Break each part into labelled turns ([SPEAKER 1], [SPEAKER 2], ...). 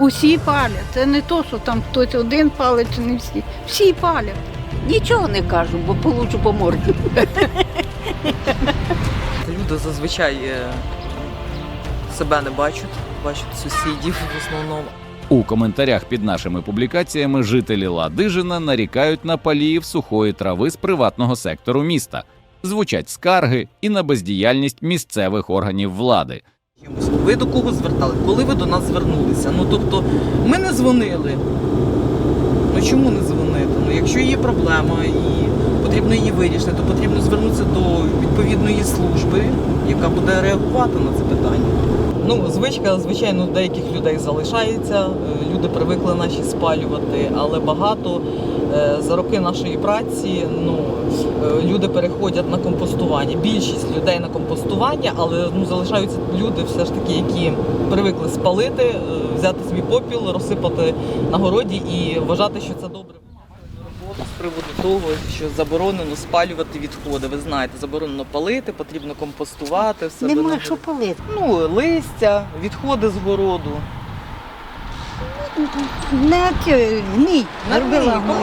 [SPEAKER 1] Усі палять. Це не то, що там хтось один палить, чи не всі. Всі палять.
[SPEAKER 2] Нічого не кажу, бо получу по морді.
[SPEAKER 3] Люди зазвичай е, себе не бачать, бачать сусідів в основному.
[SPEAKER 4] У коментарях під нашими публікаціями жителі Ладижина нарікають на паліїв сухої трави з приватного сектору міста. Звучать скарги і на бездіяльність місцевих органів влади.
[SPEAKER 3] Ви до кого звертали? Коли ви до нас звернулися? Ну тобто, ми не дзвонили. Ну чому не дзвонити? Ну якщо є проблема і потрібно її вирішити, то потрібно звернутися до відповідної служби, яка буде реагувати на це питання. Ну, звичка, звичайно, деяких людей залишається. Е, Люди привикли наші спалювати, але багато за роки нашої праці ну, е, люди переходять на компостування. Більшість людей на компостування, але ну, залишаються люди, все ж таки, які привикли спалити, е, взяти свій попіл, розсипати на городі і вважати, що це добре. З приводу того, що заборонено спалювати відходи. Ви знаєте, заборонено палити, потрібно компостувати все.
[SPEAKER 5] Нема що палити.
[SPEAKER 3] Ну, листя, відходи з городу.
[SPEAKER 5] Не гній. Робила
[SPEAKER 3] яму,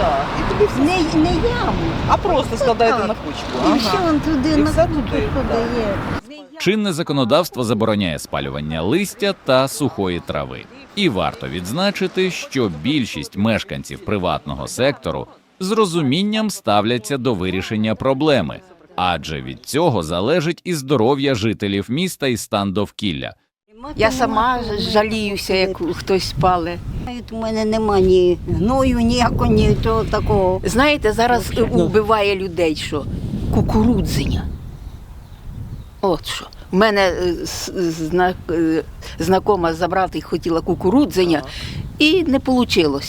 [SPEAKER 3] так. І тобі все.
[SPEAKER 5] Не, не яму.
[SPEAKER 3] А просто складаєте на кучку.
[SPEAKER 5] І
[SPEAKER 3] Ага.
[SPEAKER 5] все он туди
[SPEAKER 3] І
[SPEAKER 5] на
[SPEAKER 3] все
[SPEAKER 5] кучу
[SPEAKER 3] туди,
[SPEAKER 5] подає.
[SPEAKER 4] Чинне законодавство забороняє спалювання листя та сухої трави. І варто відзначити, що більшість мешканців приватного сектору з розумінням ставляться до вирішення проблеми, адже від цього залежить і здоров'я жителів міста і стан довкілля.
[SPEAKER 2] Я сама жаліюся, як хтось пале.
[SPEAKER 5] У мене нема ні гною, ніякого, ні того такого.
[SPEAKER 2] Знаєте, зараз вбиває людей, що кукурудзення. От що. У мене е, е, знакома забрати хотіла кукурудзення, і не вийшло.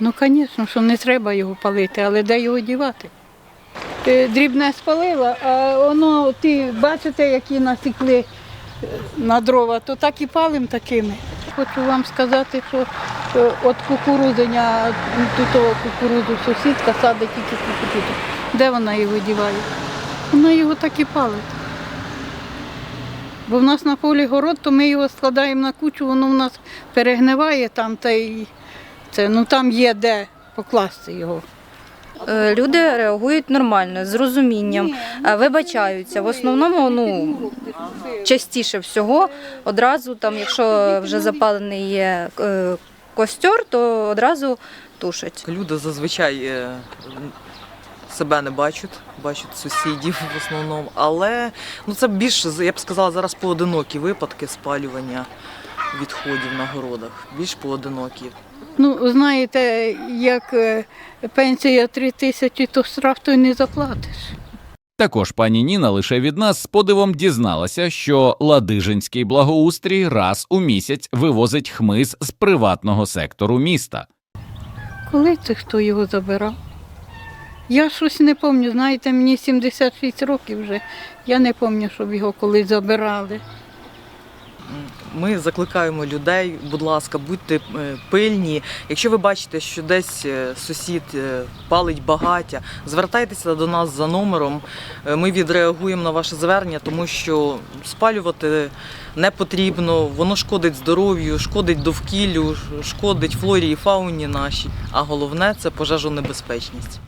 [SPEAKER 1] Ну, звісно, що не треба його палити, але де його дівати? Дрібне спалила, а воно, ті бачите, які насікли е, на дрова, то так і палим такими. Хочу вам сказати, що е, от кукурудзення, тут кукурудзу сусідка садить тільки кукурудзу. Де вона його діває? Вона його так і палить. Бо в нас на полі город, то ми його складаємо на кучу, воно в нас перегниває там, та й це, ну там є де покласти його.
[SPEAKER 6] Е, Люди реагують нормально, з розумінням, е, вибачаються. В основному, ну частіше всього, одразу там, якщо вже запалений є е, костер, то одразу тушать.
[SPEAKER 3] Люди зазвичай е, себе не бачать, бачать сусідів в основному. Але ну, це більш, я б сказала, зараз поодинокі випадки спалювання відходів на городах. Більш поодинокі.
[SPEAKER 1] Ну, знаєте, як е, пенсія 3 тисячі, то штраф то й не заплатиш.
[SPEAKER 4] Також пані Ніна лише від нас з подивом дізналася, що Ладижинський благоустрій раз у місяць вивозить хмиз з приватного сектору міста.
[SPEAKER 1] Коли це хто його забирав? Я щось не пам'ятаю, знаєте, мені 76 років вже. Я не пам'ятаю, щоб його колись забирали.
[SPEAKER 3] Ми закликаємо людей, будь ласка, будьте е, пильні. Якщо ви бачите, що десь е, сусід е, палить багаття, звертайтеся до нас за номером. Ми відреагуємо на ваше звернення, тому що спалювати не потрібно, воно шкодить здоров'ю, шкодить довкіллю, шкодить флорі і фауні нашій. А головне це пожежонебезпечність.